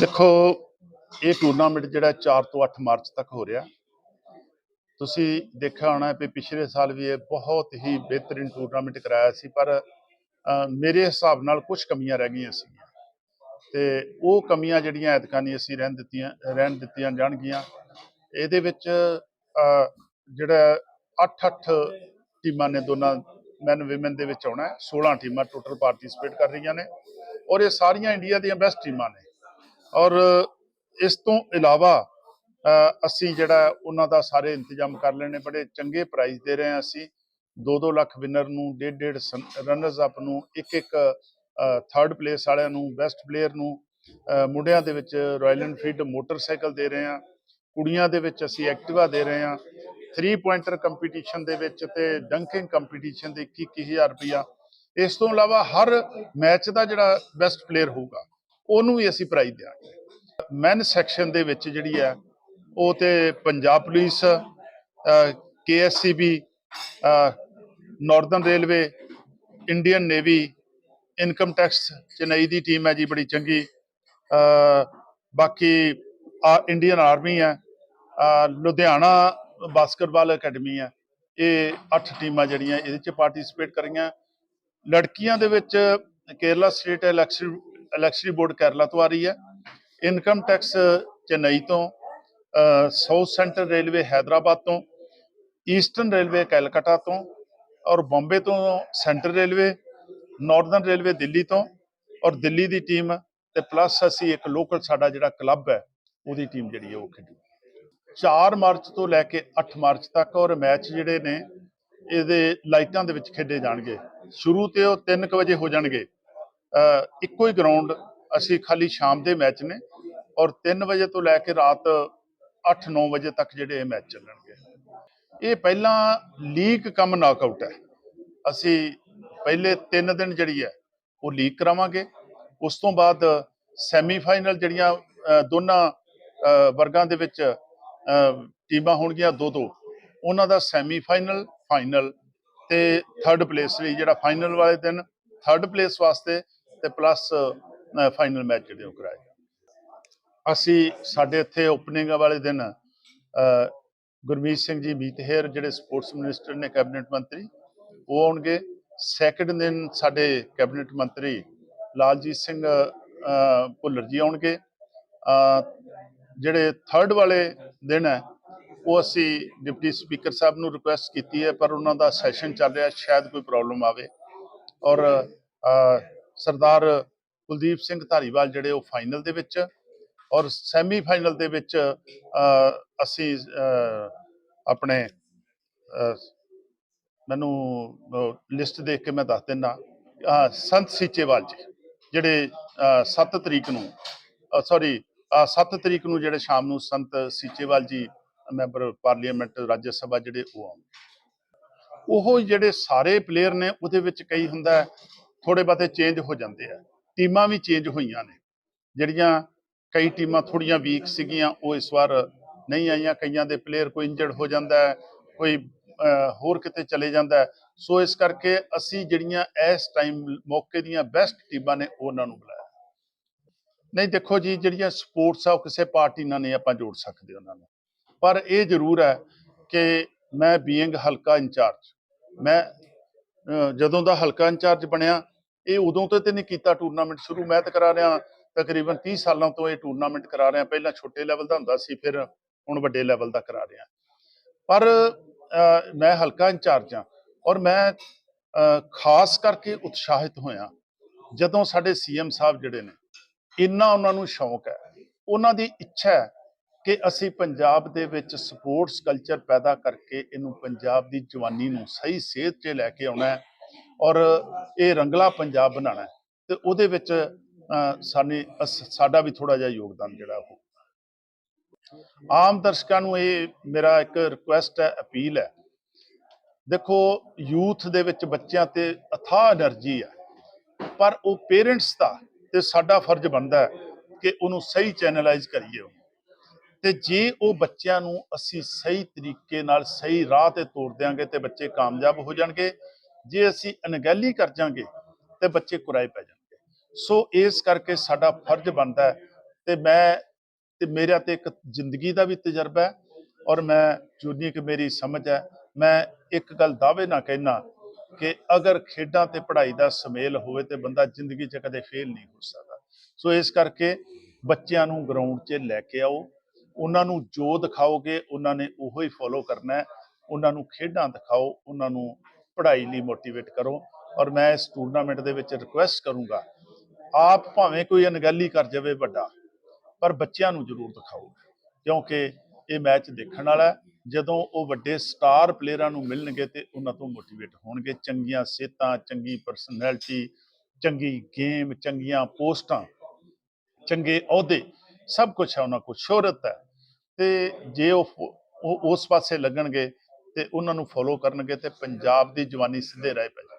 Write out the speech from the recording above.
ਦੇਖੋ, ਇਹ ਟੂਰਨਾਮੈਂਟ ਜਿਹੜਾ 4 ਤੋਂ 8 ਮਾਰਚ ਤੱਕ ਹੋ ਰਿਹਾ। ਤੁਸੀਂ ਦੇਖਿਆ ਹੋਣਾ ਵੀ ਪਿਛਲੇ ਸਾਲ ਵੀ ਇਹ ਬਹੁਤ ਹੀ ਬਿਹਤਰੀਨ ਟੂਰਨਾਮੈਂਟ ਕਰਾਇਆ ਸੀ, ਪਰ ਮੇਰੇ ਹਿਸਾਬ ਨਾਲ ਕੁਝ ਕਮੀਆਂ ਰਹਿ ਗਈਆਂ ਸੀ ਤੇ ਉਹ ਕਮੀਆਂ ਜਿਹੜੀਆਂ ਐਤਕਾਂ ਨਹੀਂ ਅਸੀਂ ਰਹਿਣ ਦਿੱਤੀਆਂ ਰਹਿਣ ਦਿੱਤੀਆਂ ਜਾਣਗੀਆਂ। ਇਹਦੇ ਵਿੱਚ ਜਿਹੜਾ 8-8 ਟੀਮਾਂ ਨੇ ਦੋਨਾਂ ਮੈਨ ਔਮਨ ਦੇ ਵਿੱਚ ਆਉਣਾ ਹੈ। 16 ਟੀਮਾਂ ਟੋਟਲ ਪਾਰਟਿਸਿਪੇਟ ਕਰ ਰਹੀਆਂ ਨੇ। ਔਰ ਇਹ ਸਾਰੀਆਂ ਇੰਡੀਆ ਦੀਆਂ ਬੈਸਟ ਟੀਮਾਂ ਨੇ। ਔਰ ਇਸ ਤੋਂ ਇਲਾਵਾ ਅਸੀਂ ਜਿਹੜਾ ਉਹਨਾਂ ਦਾ ਸਾਰੇ ਇੰਤਜ਼ਾਮ ਕਰ ਲੈਣੇ, ਬੜੇ ਚੰਗੇ ਪ੍ਰਾਈਜ਼ ਦੇ ਰਹੇ ਹਾਂ ਅਸੀਂ। 2-2 ਲੱਖ ਵਿਨਰ ਨੂੰ 1.5 ਰਨਰਸ ਅਪ ਨੂੰ ਇੱਕ ਇੱਕ ਥਰਡ ਪਲੇਸ ਵਾਲਿਆਂ ਨੂੰ ਬੈਸਟ ਪਲੇਅਰ ਨੂੰ ਮੁੰਡਿਆਂ ਦੇ ਵਿੱਚ ਰਾਇਲ ਐਨਫੀਲਡ ਮੋਟਰਸਾਈਕਲ ਦੇ ਰਹੇ ਹਾਂ। ਕੁੜੀਆਂ ਦੇ ਵਿੱਚ ਅਸੀਂ ਐਕਟਿਵਾ ਦੇ ਰਹੇ ਹਾਂ। 3 ਪੁਆਇੰਟਰ ਕੰਪੀਟੀਸ਼ਨ ਦੇ ਵਿੱਚ ਤੇ ਡੰਕਿੰਗ ਕੰਪੀਟੀਸ਼ਨ ਦੇ 21000 ਰੁਪਇਆ ਇਸ ਤੋਂ ਇਲਾਵਾ ਹਰ ਮੈਚ ਦਾ ਜਿਹੜਾ ਬੈਸਟ ਪਲੇਅਰ ਹੋਊਗਾ। ਉਹਨੂੰ ਵੀ ਅਸੀਂ ਪ੍ਰਾਈਜ਼ ਦਿਆਂਗੇ। ਮੈਨ ਸੈਕਸ਼ਨ ਦੇ ਵਿੱਚ ਜਿਹੜੀ ਹੈ, ਉਹ ਤੇ Punjab police KSCB northern railway Indian navy income tax Chennai ਦੀ ਟੀਮ ਹੈ ਜੀ ਬੜੀ ਚੰਗੀ। ਬਾਕੀ, ਆ ਇੰਡੀਅਨ ਆਰਮੀ ਹੈ ਲੁਧਿਆਣਾ ਬਾਸਕਟਬਾਲ ਅਕੈਡਮੀ ਹੈ। ਇਹ ਅੱਠ ਟੀਮਾਂ ਜਿਹੜੀਆਂ ਇਹਦੇ ਚ ਪਾਰਟਿਸਿਪੇਟ ਕਰੀਆਂ। ਲੜਕੀਆਂ ਦੇ ਵਿੱਚ, Kerala state election election board Kerala ਤੋਂ ਆ ਰਹੀ ਹੈ। ਇਨਕਮ ਟੈਕਸ ਚੇਨਈ ਤੋਂ ਸਾਊਥ ਸੈਂਟਰਲ ਰੇਲਵੇ ਹੈਦਰਾਬਾਦ ਤੋਂ ਈਸਟਰਨ ਰੇਲਵੇ ਕੈਲਕਟਾ ਤੋਂ ਔਰ ਬੰਬੇ ਤੋਂ centre railway northern railway Delhi ਤੋਂ ਔਰ ਦਿੱਲੀ ਦੀ ਟੀਮ ਤੇ ਪਲੱਸ ਅਸੀਂ ਇੱਕ ਲੋਕਲ ਸਾਡਾ ਜਿਹੜਾ ਕਲੱਬ ਹੈ, ਉਹਦੀ ਟੀਮ ਜਿਹੜੀ ਹੈ ਉਹ ਖੇਡੀ। 4 ਮਾਰਚ ਤੋਂ ਲੈ ਕੇ 8 ਮਾਰਚ ਤੱਕ ਔਰ ਮੈਚ ਜਿਹੜੇ ਨੇ, ਇਹਦੇ ਲਾਈਟਾਂ ਦੇ ਵਿੱਚ ਖੇਡੇ ਜਾਣਗੇ। ਸ਼ੁਰੂ ਤੇ ਉਹ 3 ਵਜੇ ਹੋ ਜਾਣਗੇ। ਇੱਕੋ ਹੀ ਗਰਾਊਂਡ ਅਸੀਂ ਖਾਲੀ ਸ਼ਾਮ ਦੇ ਮੈਚ ਨੇ ਔਰ 3 ਵਜੇ ਤੋਂ ਲੈ ਕੇ ਰਾਤ 8-9 ਵਜੇ ਤੱਕ ਜਿਹੜੇ ਇਹ ਮੈਚ ਚੱਲਣਗੇ। ਇਹ ਪਹਿਲਾਂ ਲੀਗ ਕਮ ਨਾਕਆਊਟ ਹੈ। ਅਸੀਂ ਪਹਿਲੇ 3 ਦਿਨ ਜਿਹੜੀ ਹੈ ਉਹ ਲੀਗ ਕਰਾਵਾਂਗੇ। ਉਸ ਤੋਂ ਬਾਅਦ ਸੈਮੀਫਾਈਨਲ ਜਿਹੜੀਆਂ ਦੋਨਾਂ ਵਰਗਾਂ ਦੇ ਵਿੱਚ ਟੀਮਾਂ ਹੋਣਗੀਆਂ ਦੋ ਦੋ। ਉਹਨਾਂ ਦਾ ਸੈਮੀਫਾਈਨਲ ਫਾਈਨਲ ਤੇ ਥਰਡ ਪਲੇਸ ਲਈ ਜਿਹੜਾ ਫਾਈਨਲ ਵਾਲੇ ਦਿਨ ਥਰਡ ਪਲੇਸ ਵਾਸਤੇ ਤੇ ਪਲੱਸ ਫਾਈਨਲ ਮੈਚ ਜਿਹੜੇ ਉਹ ਕਰਾਏ। ਅਸੀਂ ਸਾਡੇ ਇੱਥੇ ਓਪਨਿੰਗ ਵਾਲੇ ਦਿਨ ਗੁਰਮੀਤ ਸਿੰਘ ਜੀ ਮੀਤਹੇਰ ਜਿਹੜੇ ਸਪੋਰਟਸ ਮਿਨਿਸਟਰ ਨੇ ਕੈਬਨਿਟ ਮੰਤਰੀ, ਉਹ ਆਉਣਗੇ। ਸੈਕੰਡ ਦਿਨ ਸਾਡੇ ਕੈਬਨਿਟ ਮੰਤਰੀ ਲਾਲਜੀਤ ਸਿੰਘ ਭੁੱਲਰ ਜੀ ਆਉਣਗੇ। ਜਿਹੜੇ ਥਰਡ ਵਾਲੇ ਦਿਨ ਹੈ, ਉਹ ਅਸੀਂ ਡਿਪਟੀ ਸਪੀਕਰ ਸਾਹਿਬ ਨੂੰ ਰਿਕੁਐਸਟ ਕੀਤੀ ਹੈ, ਪਰ ਉਹਨਾਂ ਦਾ ਸੈਸ਼ਨ ਚੱਲ ਰਿਹਾ, ਸ਼ਾਇਦ ਕੋਈ ਪ੍ਰੋਬਲਮ ਆਵੇ। ਔਰ ਸਰਦਾਰ ਕੁਲਦੀਪ ਸਿੰਘ ਧਾਰੀਵਾਲ ਜਿਹੜੇ ਉਹ ਫਾਈਨਲ ਦੇ ਵਿੱਚ ਔਰ ਸੈਮੀ ਫਾਈਨਲ ਦੇ ਵਿੱਚ ਅਹ, ਅਸੀਂ ਅਹ, ਆਪਣੇ ਅਹ, ਮੈਨੂੰ ਲਿਸਟ ਦੇਖ ਕੇ ਮੈਂ ਦੱਸ ਦਿੰਦਾ ਸੰਤ ਸੀਚੇਵਾਲ ਜੀ ਜਿਹੜੇ 7 ਤਰੀਕ ਨੂੰ ਸੌਰੀ 7 ਤਰੀਕ ਨੂੰ ਜਿਹੜੇ ਸ਼ਾਮ ਨੂੰ ਸੰਤ ਸੀਚੇਵਾਲ ਜੀ ਮੈਂਬਰ ਪਾਰਲੀਮੈਂਟ ਰਾਜ ਸਭਾ ਜਿਹੜੇ ਉਹ ਆਉਣ। ਉਹ ਜਿਹੜੇ ਸਾਰੇ ਪਲੇਅਰ ਨੇ ਉਹਦੇ ਵਿੱਚ ਕਈ ਹੁੰਦਾ ਥੋੜੇ ਬਾਤੇ ਚੇਂਜ ਹੋ ਜਾਂਦੇ ਆ। ਟੀਮਾਂ ਵੀ ਚੇਂਜ ਹੋਈਆਂ ਨੇ। ਜਿਹੜੀਆਂ ਕਈ ਟੀਮਾਂ ਥੋੜੀਆਂ ਵੀਕ ਸੀਗੀਆਂ, ਉਹ ਇਸ ਵਾਰ ਨਹੀਂ ਆਈਆਂ। ਕਈਆਂ ਦੇ ਪਲੇਅਰ ਕੋਈ ਇੰਜਰਡ ਹੋ ਜਾਂਦਾ ਹੈ, ਕੋਈ ਹੋਰ ਕਿਤੇ ਚਲੇ ਜਾਂਦਾ ਹੈ। ਸੋ ਇਸ ਕਰਕੇ ਅਸੀਂ ਜਿਹੜੀਆਂ ਇਸ ਟਾਈਮ ਮੌਕੇ ਦੀਆਂ ਬੈਸਟ ਟੀਮਾਂ ਨੇ ਉਹਨਾਂ ਨੂੰ ਬੁਲਾਇਆ। ਨਹੀਂ, ਦੇਖੋ ਜੀ, ਜਿਹੜੀਆਂ ਸਪੋਰਟਸ ਆ, ਉਹ ਕਿਸੇ ਪਾਰਟੀ ਨਾਲ ਨਹੀਂ ਆਪਾਂ ਜੋੜ ਸਕਦੇ ਉਹਨਾਂ ਨੂੰ। ਪਰ ਇਹ ਜ਼ਰੂਰ ਹੈ ਕਿ ਮੈਂ ਬੀਇੰਗ ਹਲਕਾ ਇੰਚਾਰਜ। ਮੈਂ ਜਦੋਂ ਦਾ ਹਲਕਾ ਇੰਚਾਰਜ ਬਣਿਆ ਇਹ ਉਦੋਂ ਤੋਂ ਤੇ ਨਹੀਂ ਕੀਤਾ ਟੂਰਨਾਮੈਂਟ ਸ਼ੁਰੂ। ਮੈਂ ਤਾਂ ਕਰਾ ਰਿਹਾ ਤਕਰੀਬਨ 30 ਸਾਲਾਂ ਤੋਂ ਇਹ ਟੂਰਨਾਮੈਂਟ ਕਰਾ ਰਿਹਾ। ਪਹਿਲਾਂ ਛੋਟੇ ਲੈਵਲ ਦਾ ਹੁੰਦਾ ਸੀ, ਫਿਰ ਹੁਣ ਵੱਡੇ ਲੈਵਲ ਦਾ ਕਰਾ ਰਿਹਾ। ਪਰ ਮੈਂ ਹਲਕਾ ਇੰਚਾਰਜ ਹਾਂ ਔਰ ਮੈਂ ਖਾਸ ਕਰਕੇ ਉਤਸ਼ਾਹਿਤ ਹੋਇਆ ਜਦੋਂ ਸਾਡੇ ਸੀਐਮ ਸਾਹਿਬ ਜਿਹੜੇ ਨੇ, ਇੰਨਾ ਉਹਨਾਂ ਨੂੰ ਸ਼ੌਂਕ ਹੈ। ਉਹਨਾਂ ਦੀ ਇੱਛਾ ਹੈ ਕਿ ਅਸੀਂ ਪੰਜਾਬ ਦੇ ਵਿੱਚ ਸਪੋਰਟਸ ਕਲਚਰ ਪੈਦਾ ਕਰਕੇ ਇਹਨੂੰ ਪੰਜਾਬ ਦੀ ਜਵਾਨੀ ਨੂੰ ਸਹੀ ਸੇਧ 'ਚ ਲੈ ਕੇ ਆਉਣਾ ਹੈ। ਔਰ ਇਹ ਰੰਗਲਾ ਪੰਜਾਬ ਬਣਾਉਣਾ ਤੇ ਉਹਦੇ ਵਿੱਚ ਸਾਨੇ ਸਾਡਾ ਵੀ ਥੋੜਾ ਜਿਹਾ ਯੋਗਦਾਨ ਜਿਹੜਾ ਉਹ। ਆਮ ਦਰਸ਼ਕਾਂ ਨੂੰ ਇਹ ਮੇਰਾ ਇੱਕ ਰਿਕੁਐਸਟ ਹੈ, ਅਪੀਲ ਹੈ। ਦੇਖੋ, ਯੂਥ ਦੇ ਵਿੱਚ ਬੱਚਿਆਂ ਤੇ ਅਥਾਹ એનર્ਜੀ ਹੈ, ਪਰ ਉਹ ਪੇਰੈਂਟਸ ਦਾ ਤੇ ਸਾਡਾ ਫਰਜ਼ ਬਣਦਾ ਹੈ ਕਿ ਉਹਨੂੰ ਸਹੀ ਚੈਨਲਾਈਜ਼ ਕਰੀਏ ਤੇ ਜੇ ਉਹ ਬੱਚਿਆਂ ਨੂੰ ਅਸੀਂ ਸਹੀ ਤਰੀਕੇ ਨਾਲ ਸਹੀ ਰਾਹ ਤੇ ਤੋਰ ਦੇਾਂਗੇ ਤੇ ਬੱਚੇ ਕਾਮਯਾਬ ਹੋ ਜਾਣਗੇ ਜੇ ਅਸੀਂ ਅਣਗਹਿਲੀ ਕਰ ਜਾਾਂਗੇ ਤੇ ਬੱਚੇ ਕੁਰਾਏ ਪੈ ਜਾਣਗੇ। ਸੋ ਇਸ ਕਰਕੇ ਸਾਡਾ ਫਰਜ਼ ਬਣਦਾ ਹੈ ਤੇ ਮੈਂ ਤੇ ਮੇਰਾ ਤੇ ਇੱਕ ਜ਼ਿੰਦਗੀ ਦਾ ਵੀ ਤਜਰਬਾ ਹੈ ਔਰ ਮੈਂ ਜਿੰਨੀ ਕਿ ਮੇਰੀ ਸਮਝ ਹੈ, ਮੈਂ ਇੱਕ ਗੱਲ ਦਾਅਵੇ ਨਾ ਕਹਿਣਾ ਕਿ ਅਗਰ ਖੇਡਾਂ ਤੇ ਪੜ੍ਹਾਈ ਦਾ ਸੁਮੇਲ ਹੋਵੇ ਤੇ ਬੰਦਾ ਜ਼ਿੰਦਗੀ 'ਚ ਕਦੇ ਫੇਲ ਨਹੀਂ ਹੋ ਸਕਦਾ। ਸੋ ਇਸ ਕਰਕੇ ਬੱਚਿਆਂ ਨੂੰ ਗਰਾਊਂਡ 'ਚ ਲੈ ਕੇ ਆਓ, ਉਹਨਾਂ ਨੂੰ ਜੋ ਦਿਖਾਓਗੇ, ਉਹਨਾਂ ਨੇ ਉਹੋ ਹੀ ਫੋਲੋ ਕਰਨਾ ਹੈ, ਉਹਨਾਂ ਨੂੰ ਖੇਡਾਂ ਦਿਖਾਓ, ਉਹਨਾਂ ਨੂੰ ਪੜ੍ਹਾਈ ਲਈ ਮੋਟੀਵੇਟ ਕਰੋ ਔਰ ਮੈਂ ਇਸ ਟੂਰਨਾਮੈਂਟ ਦੇ ਵਿੱਚ ਰਿਕੁਐਸਟ ਕਰੂੰਗਾ, ਆਪ ਭਾਵੇਂ ਕੋਈ ਅਣਗਹਿਲੀ ਕਰ ਜਾਵੇ ਵੱਡਾ, ਪਰ ਬੱਚਿਆਂ ਨੂੰ ਜ਼ਰੂਰ ਦਿਖਾਓ, ਕਿਉਂਕਿ ਇਹ ਮੈਚ ਦੇਖਣ ਵਾਲਾ ਜਦੋਂ ਉਹ ਵੱਡੇ ਸਟਾਰ ਪਲੇਅਰਾਂ ਨੂੰ ਮਿਲਣਗੇ ਤੇ ਉਹਨਾਂ ਤੋਂ ਮੋਟੀਵੇਟ ਹੋਣਗੇ, ਚੰਗੀਆਂ ਸਿਹਤਾਂ, ਚੰਗੀ ਪਰਸਨੈਲਿਟੀ ਚੰਗੀ ਗੇਮ ਚੰਗੀਆਂ ਪੋਸਟਾਂ, ਚੰਗੇ ਅਹੁਦੇ, ਸਭ ਕੁਝ ਹੈ ਉਹਨਾਂ ਕੋਲ, ਸ਼ੋਹਰਤ ਹੈ, ਤੇ ਜੇ ਉਹ ਉਸ ਪਾਸੇ ਲੱਗਣਗੇ ਤੇ ਉਹਨਾਂ ਨੂੰ ਫੋਲੋ ਕਰਨਗੇ ਤੇ ਪੰਜਾਬ ਦੀ ਜਵਾਨੀ ਸਿੱਧੇ ਰਾਹ ਪੈ ਜਾਏਗੀ